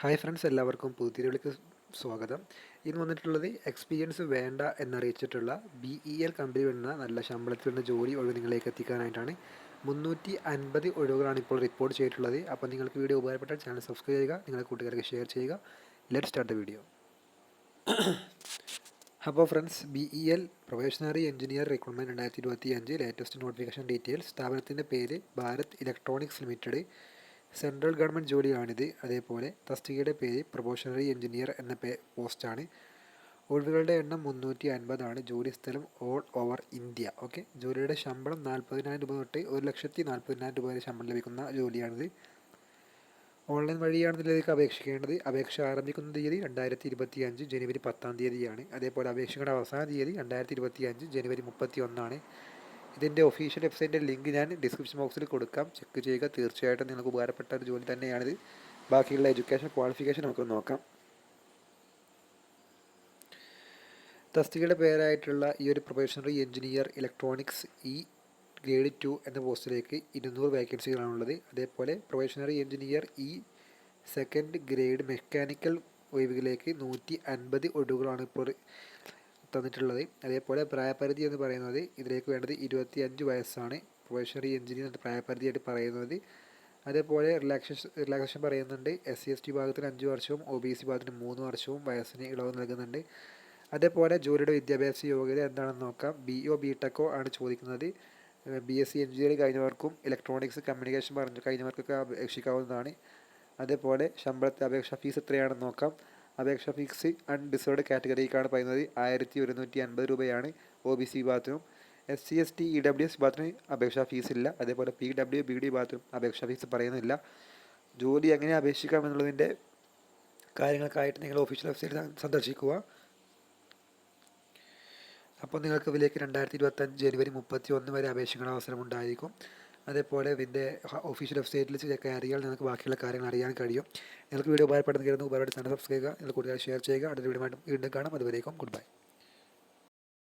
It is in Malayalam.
ഹായ് ഫ്രണ്ട്സ് എല്ലാവർക്കും പുതിയവിളിക്ക് സ്വാഗതം. ഇന്ന് വന്നിട്ടുള്ളത് എക്സ്പീരിയൻസ് വേണ്ട എന്നറിയിച്ചിട്ടുള്ള ബി ഇ എൽ കമ്പനി വരുന്ന നല്ല ശമ്പളത്തിൽ വരുന്ന ജോലി ഒഴിവ് നിങ്ങളിലേക്ക് എത്തിക്കാനായിട്ടാണ്. മുന്നൂറ്റി അൻപത് ഒഴിവുകളാണ് ഇപ്പോൾ റിപ്പോർട്ട് ചെയ്തിട്ടുള്ളത്. അപ്പോൾ നിങ്ങൾക്ക് വീഡിയോ ഉപകാരപ്പെട്ടാൽ ചാനൽ സബ്സ്ക്രൈബ് ചെയ്യുക നിങ്ങളുടെ കൂട്ടുകാർക്ക് ഷെയർ ചെയ്യുക. ലെറ്റ് സ്റ്റാർട്ട് ദ വീഡിയോ അപ്പോൾ friends B E L probationary engineer recruitment രണ്ടായിരത്തി ഇരുപത്തി അഞ്ച് ലേറ്റസ്റ്റ് നോട്ടിഫിക്കേഷൻ ഡീറ്റെയിൽസ് സ്ഥാപനത്തിന്റെ പേര് Bharat electronics limited central government ജോലിയാണിത്. അതേപോലെ തസ്തികയുടെ പേര് പ്രൊബോഷണറി എഞ്ചിനീയർ എന്ന പേ പോസ്റ്റാണ്. ഒഴിവുകളുടെ എണ്ണം മുന്നൂറ്റി അൻപതാണ് ജോലി സ്ഥലം ഓൾ ഓവർ ഇന്ത്യ. ഓക്കെ? ജോലിയുടെ ശമ്പളം നാൽപ്പതിനായിരം രൂപ തൊട്ട് ഒരു ലക്ഷത്തി നാൽപ്പതിനായിരം രൂപ വരെ ശമ്പളം ലഭിക്കുന്ന ജോലിയാണിത്. ഓൺലൈൻ വഴിയാണ് ഇതിലേക്ക് അപേക്ഷിക്കേണ്ടത്. അപേക്ഷ ആരംഭിക്കുന്ന തീയതി രണ്ടായിരത്തി ഇരുപത്തി അഞ്ച് ജനുവരി പത്താം തീയതിയാണ്. അതേപോലെ അപേക്ഷയുടെ അവസാന തീയതി രണ്ടായിരത്തി ഇരുപത്തി അഞ്ച് ജനുവരി മുപ്പത്തി ഒന്നാണ് ഇതിന്റെ ഒഫീഷ്യൽ വെബ്സൈറ്റിന്റെ ലിങ്ക് ഞാൻ ഡിസ്ക്രിപ്ഷൻ ബോക്സിൽ കൊടുക്കാം. ചെക്ക് ചെയ്യുക. തീർച്ചയായിട്ടും നിങ്ങൾക്ക് ഉപകാരപ്പെട്ട ഒരു ജോലി തന്നെയാണിത്. ബാക്കിയുള്ള എഡ്യൂക്കേഷൻ ക്വാളിഫിക്കേഷൻ നമുക്ക് നോക്കാം. തസ്തികയുടെ പേരായിട്ടുള്ള ഈ ഒരു probationary engineer electronics E grade two എന്ന പോസ്റ്റിലേക്ക് ഇരുന്നൂറ് വേക്കൻസികളാണുള്ളത് അതേപോലെ probationary engineer E second grade mechanical ഒഴിവുകളിലേക്ക് നൂറ്റി അൻപത് ഒഴിവുകളാണ് ഇപ്പോൾ തന്നിട്ടുള്ളത്. അതേപോലെ പ്രായപരിധി എന്ന് പറയുന്നത് ഇതിലേക്ക് വേണ്ടത് ഇരുപത്തി അഞ്ച് വയസ്സാണ്. പ്രൊഫഷണറി എഞ്ചിനീയർ പ്രായപരിധിയായിട്ട് പറയുന്നത്. അതേപോലെ റിലാക്സേഷൻ റിലാക്സേഷൻ പറയുന്നുണ്ട്. എസ് സി എസ് ടി ഭാഗത്തിന് അഞ്ച് വർഷവും ഒ ബി സി ഭാഗത്തിന് മൂന്ന് വർഷവും വയസ്സിന് ഇളവ് നൽകുന്നുണ്ട്. അതേപോലെ ജോലിയുടെ വിദ്യാഭ്യാസ യോഗ്യത എന്താണെന്ന് നോക്കാം. ബി ഒ ബി ടെക്കോ ആണ് ചോദിക്കുന്നത്. ബി എസ് സി എഞ്ചിനീയറിംഗ് കഴിഞ്ഞവർക്കും ഇലക്ട്രോണിക്സ് കമ്മ്യൂണിക്കേഷൻ പറഞ്ഞു കഴിഞ്ഞവർക്കൊക്കെ അപേക്ഷിക്കാവുന്നതാണ്. അതേപോലെ ശമ്പളത്തെ അപേക്ഷാ ഫീസ് എത്രയാണെന്ന് നോക്കാം. അപേക്ഷാ ഫീസ് അൺഡിസേർഡ് കാറ്റഗറിക്കാണ് പറയുന്നത്. ആയിരത്തി ഒരുന്നൂറ്റി അൻപത് രൂപയാണ് ഒ ബി സി വിഭാഗത്തിനും. S C S T E W S വിഭാഗത്തിന് അപേക്ഷാ ഫീസ് ഇല്ല അതേപോലെ പി ഡബ്ല്യു ബി ഡി വിഭാഗത്തിനും അപേക്ഷാ ഫീസ് പറയുന്നില്ല. ജോലി എങ്ങനെ അപേക്ഷിക്കാം എന്നുള്ളതിന്റെ കാര്യങ്ങൾക്കായിട്ട് നിങ്ങൾ ഒഫീഷ്യൽ വെബ്സൈറ്റ് സന്ദർശിക്കുക. അപ്പോൾ നിങ്ങൾക്ക് ഇതിലേക്ക് രണ്ടായിരത്തി ഇരുപത്തഞ്ച് ജനുവരി മുപ്പത്തി ഒന്ന് വരെ അപേക്ഷിക്കുന്ന അവസരം ഉണ്ടായിരിക്കും അതേപോലെ ഇതിന്റെ ഒഫീഷ്യൽ വെബ്സൈറ്റിൽ കയറിയാൽ നിങ്ങൾക്ക് ബാക്കിയുള്ള കാര്യങ്ങൾ അറിയാൻ കഴിയും. നിങ്ങൾക്ക് വീഡിയോ ഉപകാരപ്പെടുന്ന കരുതുന്നു. ഉപകാരപ്പെട്ട് ചാനൽ സബ്സ്ക്രൈബ് ചെയ്യുക. നിങ്ങൾ കൂടുതൽ ഷെയർ ചെയ്യുക. അടുത്ത വീഡിയോ വീണ്ടും കാണാം. അതുവരേക്കും ഗുഡ് ബൈ